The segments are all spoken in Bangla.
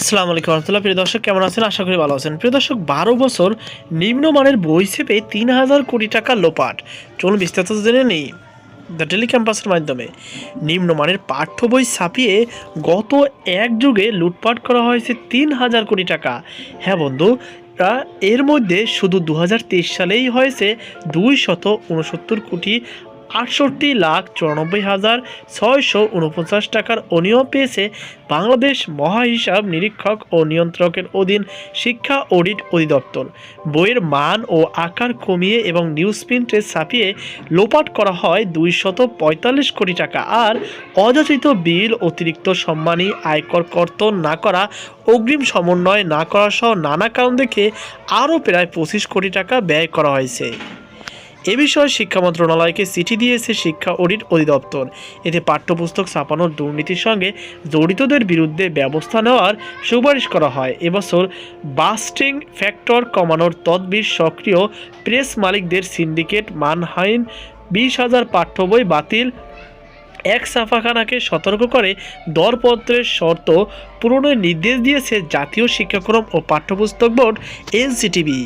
আসসালামু আলাইকুম রহমতুল্লাহ। প্রিয় দর্শক, কেমন আছেন? আশা করি ভালো আছেন। প্রিয় দর্শক, বারো বছর নিম্নমানের বই চেপে তিন হাজার কোটি টাকা লোপাট। চলুন বিস্তারিত জেনে নেই দ্য ডেলি ক্যাম্পাসের মাধ্যমে। নিম্নমানের পাঠ্য বই ছাপিয়ে গত এক যুগে লুটপাট করা হয়েছে তিন হাজার কোটি টাকা। হ্যাঁ বন্ধু তা এর মধ্যে শুধু দু হাজার তেইশ সালেই হয়েছে দুই শত উনসত্তর কোটি আটষট্টি লাখ চুরানব্বই হাজার ছয়শো উনপঞ্চাশ টাকার অনিয়ম পেয়েছে বাংলাদেশ মহাহিসাব নিরীক্ষক ও নিয়ন্ত্রকের অধীন শিক্ষা অডিট অধিদপ্তর। বইয়ের মান ও আকার কমিয়ে এবং নিউজ প্রিন্টে ছাপিয়ে লোপাট করা হয় দুইশত পঁয়তাল্লিশ কোটি টাকা আর অযাচিত বিল অতিরিক্ত সম্মানী আয়কর কর্তন না করা, অগ্রিম সমন্বয় না করা সহ নানা কারণ দেখে আরও প্রায় পঁচিশ কোটি টাকা ব্যয় করা হয়েছে। এ বিষয়ে শিক্ষা মন্ত্রণালয়কে চিঠি দিয়েছে শিক্ষা অডিট অধিদপ্তর। এতে পাঠ্যপুস্তক ছাপানোর দুর্নীতির সঙ্গে জড়িতদের বিরুদ্ধে ব্যবস্থা নেওয়ার সুপারিশ করা হয়। এবছর বাস্টিং ফ্যাক্টর কমানোর তদবির সক্রিয় প্রেস মালিকদের সিন্ডিকেট মানহাইন বিশ হাজার পাঠ্য বই বাতিল। এক সাফাখানাকে সতর্ক করে দরপত্রের শর্ত পূরণের নির্দেশ দিয়েছে জাতীয় শিক্ষাক্রম ও পাঠ্যপুস্তক বোর্ড এনসিটিবি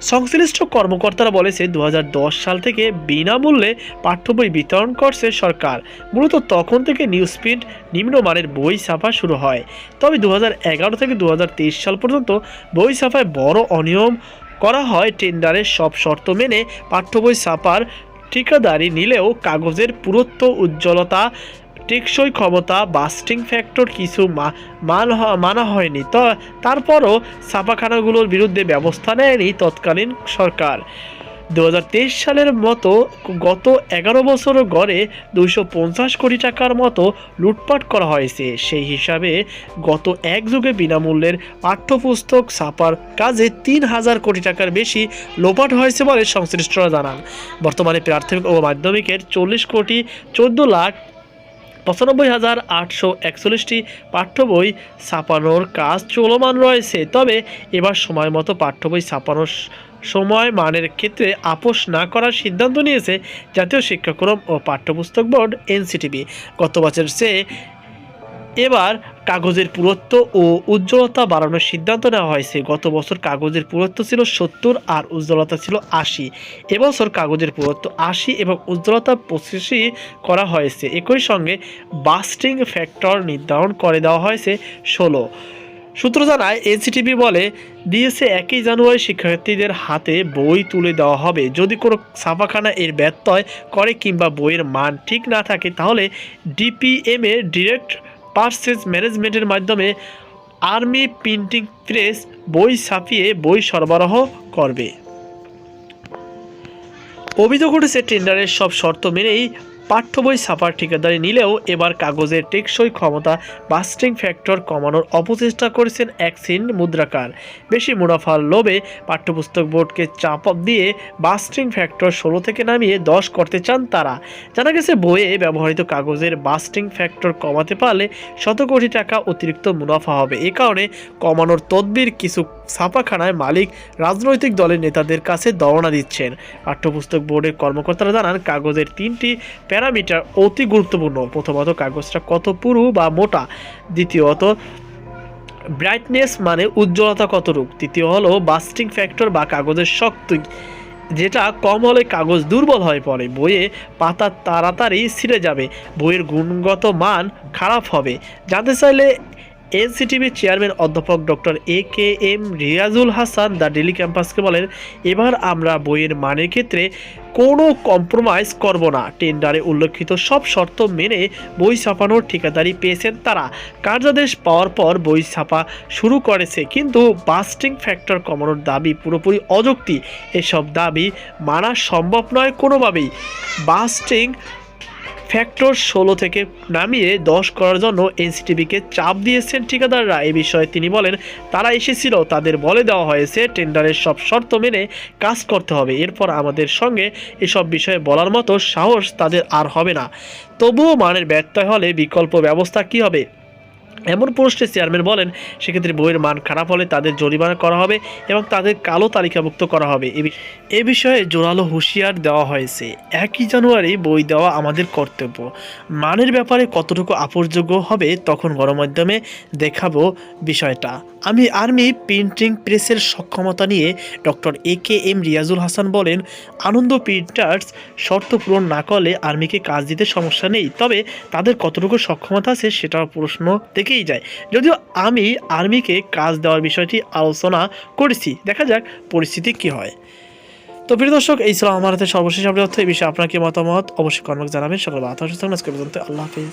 সংশ্লিষ্ট কর্মকর্তারা বলেছে দু হাজার দশ সাল থেকে বিনামূল্যে পাঠ্য বই বিতরণ করছে সরকার। মূলত তখন থেকে নিউজ প্রিন্ট নিম্নমানের বই ছাপা শুরু হয়। তবে দু হাজার এগারো থেকে দু হাজার তেইশ সাল পর্যন্ত বই ছাপায় বড় অনিয়ম করা হয় টেন্ডারের সব শর্ত মেনে পাঠ্য বই ছাপার ঠিকাদারি নিলেও কাগজের পুরুত্ব, উজ্জ্বলতা টেকসই ক্ষমতা বাস্টিং ফ্যাক্টর কিছু মান মানা হয়নি। তো তারপরও ছাপাখানাগুলোর বিরুদ্ধে ব্যবস্থা নেয়নি তৎকালীন সরকার। দু হাজার তেইশ সালের মতো গত এগারো বছর গড়ে পঞ্চাশ কোটি টাকার মতো লুটপাট করা হয়েছে। সেই হিসাবে গত এক যুগে বিনামূল্যের পাঠ্যপুস্তক ছাপার কাজে তিন হাজার কোটি টাকার বেশি লোপাট হয়েছে বলে সংশ্লিষ্টরা জানান। বর্তমানে প্রাথমিক ও মাধ্যমিকের চল্লিশ কোটি চোদ্দ লাখ পঁচানব্বই হাজার আটশো একচল্লিশটি পাঠ্য বই ছাপানোর কাজ চলমান রয়েছে। তবে এবার সময় মতো পাঠ্য বই ছাপানোর সময় মানের ক্ষেত্রে আপোষ না করার সিদ্ধান্ত নিয়েছে জাতীয় শিক্ষাক্রম ও পাঠ্যপুস্তক বোর্ড এনসিটিভি গত বছর চেয়ে এবার কাগজের পুরুত্ব ও উজ্জ্বলতা বাড়ানোর সিদ্ধান্ত নেওয়া হয়েছে। গত বছর কাগজের পুরুত্ব ছিল সত্তর আর উজ্জ্বলতা ছিল আশি। এবছর কাগজের পুরুত্ব আশি এবং উজ্জ্বলতা পঁচিশই করা হয়েছে। একই সঙ্গে বাস্টিং ফ্যাক্টর নির্ধারণ করে দেওয়া হয়েছে ষোলো। সূত্র জানায়, এনসিটিভি বলে, দিয়েছে একই জানুয়ারি শিক্ষার্থীদের হাতে বই তুলে দেওয়া হবে। যদি কোনো ছাপাখানা এর ব্যত্যয় করে কিংবা বইয়ের মান ঠিক না থাকে, তাহলে ডিপিএম ডিরেক্ট পার্সেস ম্যানেজমেন্টের মাধ্যমে আর্মি প্রিন্টিং প্রেস বই ছাপিয়ে বই সরবরাহ করবে। অভিযোগ উঠেছে, টেন্ডারের সব শর্ত মেনেই পাঠ্য বই ছাপার ঠিকাদারি নিলেও এবার কাগজের টেকসই ক্ষমতা বাস্টিং ফ্যাক্টর কমানোর অপচেষ্টা করেছেন অ্যাক্সিন মুদ্রাকার। বেশি মুনাফার লোভে পাঠ্যপুস্তক বোর্ডকে চাপ দিয়ে বাস্টিং ফ্যাক্টর ষোলো থেকে নামিয়ে দশ করতে চান তারা। জানা গেছে, বইয়ে ব্যবহৃত কাগজের বাস্টিং ফ্যাক্টর কমাতে পারলে শত কোটি টাকা অতিরিক্ত মুনাফা হবে। এ কারণে কমানোর তদবির কিছু ছাপাখানায় মালিক রাজনৈতিক দলের নেতাদের কাছে দরনা দিচ্ছেন। পাঠ্যপুস্তক বোর্ডের কর্মকর্তারা জানান, কাগজের তিনটি প্যারামিটার অতি গুরুত্বপূর্ণ। প্রথমত কাগজটা কত পুরু বা মোটা? দ্বিতীয়ত ব্রাইটনেস মানে উজ্জ্বলতা কতটুক তৃতীয় হলো বাস্টিং ফ্যাক্টর বা কাগজের শক্তি। যেটা কম হলে কাগজ দুর্বল হয়ে পড়ে। বইয়ে পাতা তাড়াতাড়ি ছিঁড়ে যাবে। বইয়ের গুণগত মান খারাপ হবে। জানতে চাইলে এনসিটিভির চেয়ারম্যান অধ্যাপক doctor A K M Riazul Hasan the daily ক্যাম্পাসকে বলেন, এবার আমরা বইয়ের মানের ক্ষেত্রে কোনো কম্প্রোমাইজ করব না। টেন্ডারে উল্লেখিত সব শর্ত মেনে বই ছাপানোর ঠিকাদারি পেয়েছেন তারা। কার্যাদেশ পাওয়ার পর বই ছাপা শুরু করেছে, কিন্তু বাস্টিং ফ্যাক্টর কমানোর দাবি পুরোপুরি অযৌক্তি এসব দাবি মানা সম্ভব নয় কোনোভাবেই। বাস্টিং ফ্যাক্টর ষোলো থেকে নামিয়ে দশ করার জন্য এনসিটিভিকে চাপ দিয়েছেন ঠিকাদাররা। এ বিষয়ে তিনি বলেন, তারা এসেছিল, তাদের বলে দেওয়া হয়েছে, টেন্ডারের সব শর্ত মেনে কাজ করতে হবে। এরপর আমাদের সঙ্গে এসব বিষয়ে বলার মতো সাহস তাদের আর হবে না। তবুও মানের ব্যত্যয় হলে বিকল্প ব্যবস্থা কী হবে? এমন পোস্টে চেয়ারম্যান বলেন, সেক্ষেত্রে বইয়ের মান খারাপ হলে তাদের জরিমানা করা হবে এবং তাদের কালো তালিকাভুক্ত করা হবে। এ বিষয়ে জোরালো হুঁশিয়ার দেওয়া হয়েছে। একই জানুয়ারি বই দেওয়া আমাদের কর্তব্য। মানের ব্যাপারে কতটুকু আপরযোগ্য হবে তখন গণমাধ্যমে দেখাবো বিষয়টা। আমি আর্মি প্রিন্টিং প্রেসের সক্ষমতা নিয়ে doctor A K M Riazul Hasan বলেন, আনন্দ প্রিন্টার্স শর্ত পূরণ না করলে আর্মিকে কাজ দিতে সমস্যা নেই। তবে তাদের কতটুকু সক্ষমতা আছে সেটা প্রশ্ন থেকেই যায়। যদিও আমি আর্মিকে কাজ দেওয়ার বিষয়টি আলোচনা করেছি, দেখা যাক পরিস্থিতি কী হয়। তো প্রিয় দর্শক, এই ছিল আমার হাতে সর্বশেষ আপডেট। এই বিষয়ে আপনার কি মতামত অবশ্যই কর্মক জানাবেন। সকল পর্যন্ত আল্লাহ হাফিজ।